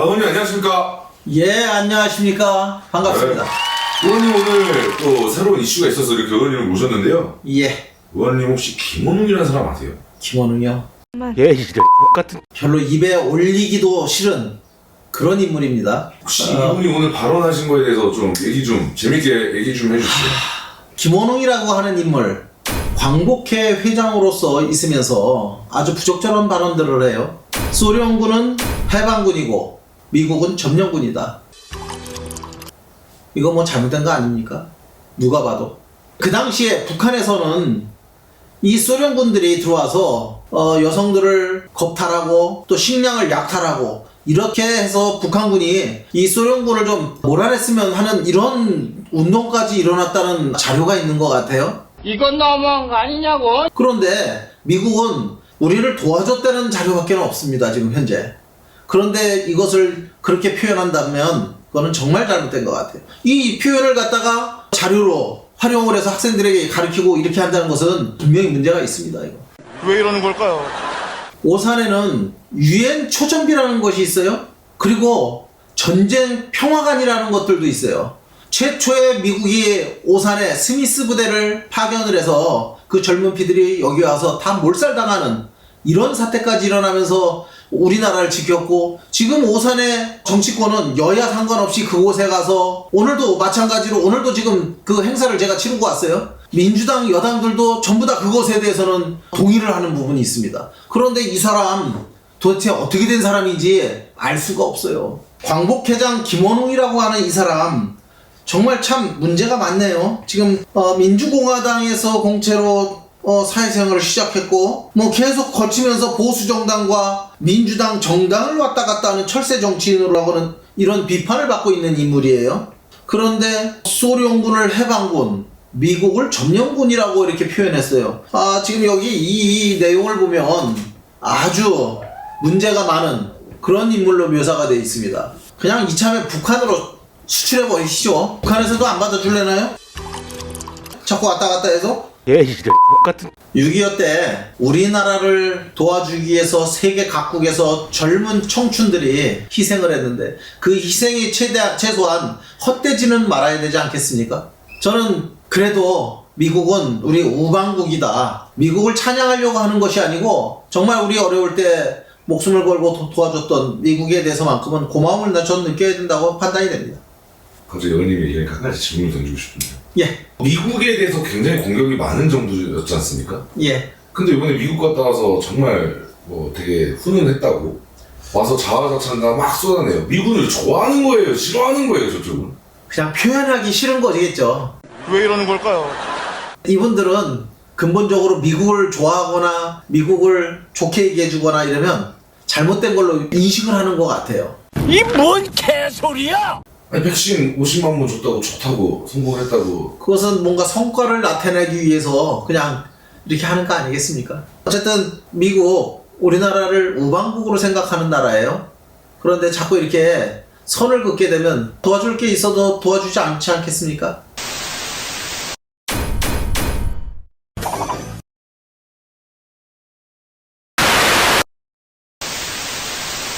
안녕하십니까. 예, 안녕하십니까. 반갑습니다. 의원님 오늘 또 새로운 이슈가 있어서 이렇게 의원님을 모셨는데요. 예, 의원님 혹시 김원웅이라는 사람 아세요? 김원웅이요. 예, 이래 같은 별로 입에 올리기도 싫은 그런 인물입니다. 혹시 어. 이분이 오늘 발언하신 거에 대해서 좀 얘기 좀 재밌게 얘기 좀 해주세요. 김원웅이라고 하는 인물, 광복회 회장으로서 있으면서 아주 부적절한 발언들을 해요. 소련군은 해방군이고 미국은 점령군이다. 이거 뭐 잘못된 거 아닙니까? 누가 봐도. 그 당시에 북한에서는 이 소련군들이 들어와서 어, 여성들을 겁탈하고 또 식량을 약탈하고 이렇게 해서 북한군이 이 소련군을 좀 몰아냈으면 하는 이런 운동까지 일어났다는 자료가 있는 것 같아요. 이건 너무한 거 아니냐고? 그런데 미국은 우리를 도와줬다는 자료밖에 없습니다. 지금 현재. 그런데 이것을 그렇게 표현한다면 그거는 정말 잘못된 것 같아요. 이 표현을 갖다가 자료로 활용을 해서 학생들에게 가르치고 이렇게 한다는 것은 분명히 문제가 있습니다. 이거. 왜 이러는 걸까요? 오산에는 유엔 초전비라는 것이 있어요. 그리고 전쟁 평화관이라는 것들도 있어요. 최초의 미국이 오산에 스미스 부대를 파견을 해서 그 젊은 피들이 여기 와서 다 몰살당하는 이런 사태까지 일어나면서 우리나라를 지켰고 지금 오산의 정치권은 여야 상관없이 그곳에 가서 오늘도 마찬가지로 오늘도 지금 그 행사를 제가 치르고 왔어요. 민주당 여당들도 전부 다 그것에 대해서는 동의를 하는 부분이 있습니다. 그런데 이 사람 도대체 어떻게 된 사람인지 알 수가 없어요. 광복회장 김원웅이라고 하는 이 사람 정말 참 문제가 많네요. 지금 어, 민주공화당에서 공채로 어, 사회생활을 시작했고 뭐 계속 거치면서 보수 정당과 민주당 정당을 왔다 갔다 하는 철새 정치인으로는 이런 비판을 받고 있는 인물이에요. 그런데 소련군을 해방군, 미국을 점령군이라고 이렇게 표현했어요. 아 지금 여기 이, 이 내용을 보면 아주 문제가 많은 그런 인물로 묘사가 되어 있습니다. 그냥 이참에 북한으로 수출해 버리시죠. 북한에서도 안 받아줄래나요? 자꾸 왔다 갔다 해서 예, 이래 같은 6.25 때 우리나라를 도와주기 위해서 세계 각국에서 젊은 청춘들이 희생을 했는데 그 희생이 최대한 최소한 헛되지는 말아야 되지 않겠습니까? 저는 그래도 미국은 우리 우방국이다. 미국을 찬양하려고 하는 것이 아니고 정말 우리 어려울 때 목숨을 걸고 도, 도와줬던 미국에 대해서만큼은 고마움을 나- 저는 느껴야 된다고 판단이 됩니다. 갑자기 의원님이 얘기하니까 한 가지 질문을 던지고 싶은데요. 예, 미국에 대해서 굉장히 공격이 많은 정부였지 않습니까? 예. 근데 이번에 미국 갔다 와서 정말 뭐 되게 훈훈했다고 와서 자화자찬가 막 쏟아내요. 미국을 좋아하는 거예요? 싫어하는 거예요? 저쪽은? 그냥 표현하기 싫은 거겠죠. 왜 이러는 걸까요? 이분들은 근본적으로 미국을 좋아하거나 미국을 좋게 얘기해주거나 이러면 잘못된 걸로 인식을 하는 것 같아요. 이 뭔 개소리야? 아니 백신 50만 번 줬다고 좋다고 성공했다고 그것은 뭔가 성과를 나타내기 위해서 그냥 이렇게 하는 거 아니겠습니까? 어쨌든 미국, 우리나라를 우방국으로 생각하는 나라예요. 그런데 자꾸 이렇게 선을 긋게 되면 도와줄 게 있어도 도와주지 않지 않겠습니까?